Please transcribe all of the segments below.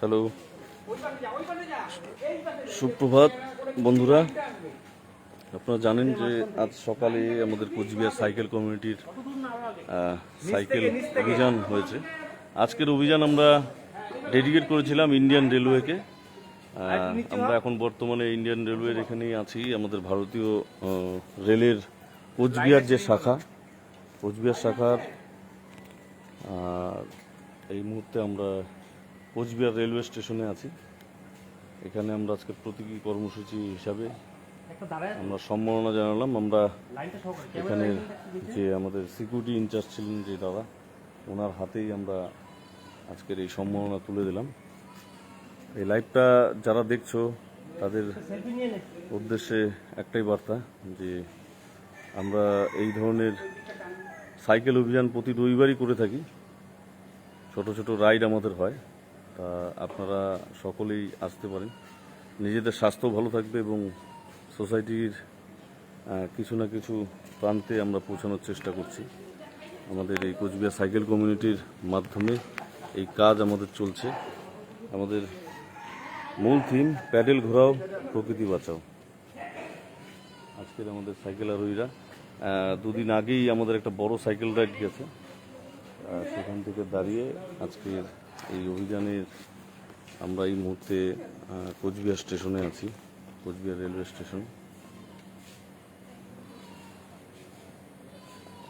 Hello. সুপ্রভাত, বন্ধুরা। আপনারা জানেন যে আজ সকালে আমাদের কোচবিহার সাইকেল কমিউনিটির সাইকেল অভিযান হয়েছে। আজকের অভিযান আমরা ডেডিকেট করেছিলাম ইন্ডিয়ান রেলওয়েকে। আমরা এখন বর্তমানে ইন্ডিয়ান রেলওয়ের এখানেই আছি, আমাদের ভারতীয় রেলের কোচবিহার যে শাখা, কোচবিহার শাখার এই মুহূর্তে আমরা কোচবিহার রেলওয়ে স্টেশনে আছি। এখানে আমরা আজকে প্রতীকী কর্মসূচি হিসাবে আমরা সম্মাননা জানালাম। আমরা এখানে যে আমাদের সিকিউরিটি ইনচার্জ ছিলেন যে দাদা ওনার হাতেই আমরা আজকের এই সম্মাননা তুলে দিলাম। এই লাইভটা যারা দেখছ তাদের উদ্দেশ্যে একটাই বার্তা যে আমরা এই ধরনের সাইকেল অভিযান প্রতি রবিবারই করে থাকি। ছোট ছোট রাইড আমাদের হয়। আপনারা সকলেই আসতে পারেন। নিজেদের স্বাস্থ্য ভালো থাকবে এবং সোসাইটির কিছু না কিছু প্রান্তে আমরা পৌঁছানোর চেষ্টা করছি। আমাদের এই কোচবিহার সাইকেল কমিউনিটির মাধ্যমে এই কাজ আমাদের চলছে। আমাদের মূল থিম, প্যাডেল ঘোরাও, প্রকৃতি বাঁচাও। আজকের আমাদের সাইকেল আরোহীরা দুদিন আগেই আমাদের একটা বড় সাইকেল রাইড গেছে। সেখান থেকে দাঁড়িয়ে আজকের এই অভিযানের আমরা এই মুহূর্তে কোচবিহার স্টেশনে আছি, কোচবিহার রেলওয়ে স্টেশন।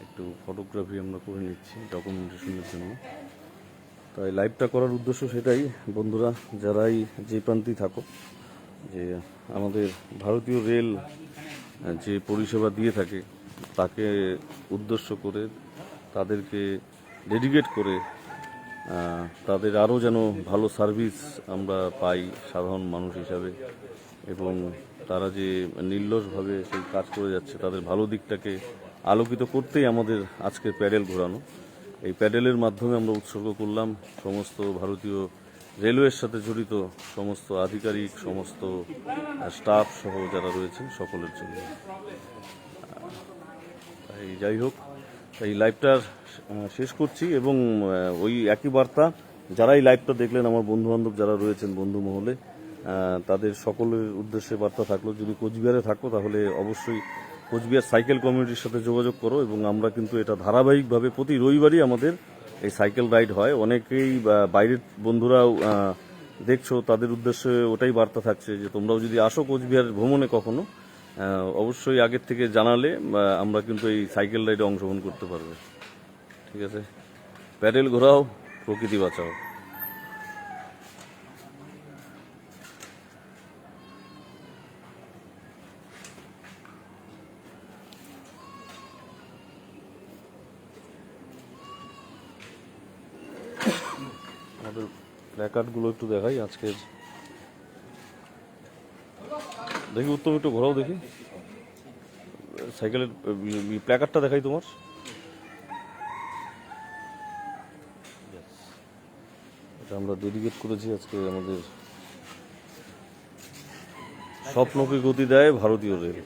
একটু ফটোগ্রাফি আমরা করে নিচ্ছি, ডকুমেন্টেশনের জন্য। তাই লাইভটা করার উদ্দেশ্য সেটাই, বন্ধুরা, যারাই যে প্রান্তেই থাকো, যে আমাদের ভারতীয় রেল যে পরিষেবা দিয়ে থাকে, তাকে উদ্দেশ্য করে তাদেরকে ডেডিকেট করে তাদের আরও যেন ভালো সার্ভিস আমরা পাই সাধারণ মানুষ হিসাবে এবং তারা যে নির্লসভাবে সেই কাজ করে যাচ্ছে, তাদের ভালো দিকটাকে আলোকিত করতেই আমাদের আজকের প্যাডেল ঘোরানো। এই প্যাডেলের মাধ্যমে আমরা উৎসর্গ করলাম সমস্ত ভারতীয় রেলওয়ের সাথে জড়িত সমস্ত আধিকারিক, সমস্ত স্টাফ সহ যারা রয়েছেন সকলের জন্য। তাই যাই হোক, এই লাইভটার শেষ করছি এবং ওই একই বার্তা যারা এই লাইভটা দেখলেন, আমার বন্ধু বান্ধব যারা রয়েছেন বন্ধু মহলে তাদের সকলের উদ্দেশ্যে বার্তা থাকল, যদি কোচবিহারে থাকো তাহলে অবশ্যই কোচবিহার সাইকেল কমিউনিটির সাথে যোগাযোগ করো এবং আমরা কিন্তু এটা ধারাবাহিকভাবে প্রতি রবিবারই আমাদের এই সাইকেল রাইড হয়। অনেকেই বাইরের বন্ধুরাও দেখছ, তাদের উদ্দেশ্যে ওটাই বার্তা থাকছে যে তোমরাও যদি আসো কোচবিহার ভ্রমণে কখনো অবশ্যই আগের থেকে জানালে আমরা কিন্তু এই সাইকেল রাইডে অংশগ্রহণ করতে পারব। ঠিক আছে। প্যাডেল ঘোরাও, প্রকৃতি বাঁচাও। প্ল্যাকার্ডগুলো একটু দেখাই, আজকের। দেখি, উত্তম একটু ঘোরাও দেখি। সাইকেলের প্ল্যাকার্ডটা দেখাই তোমার। এটা আমরা ডেডিকেট করেছি আজকে আমাদের স্বপ্নকে গতি দেয় ভারতীয় রেল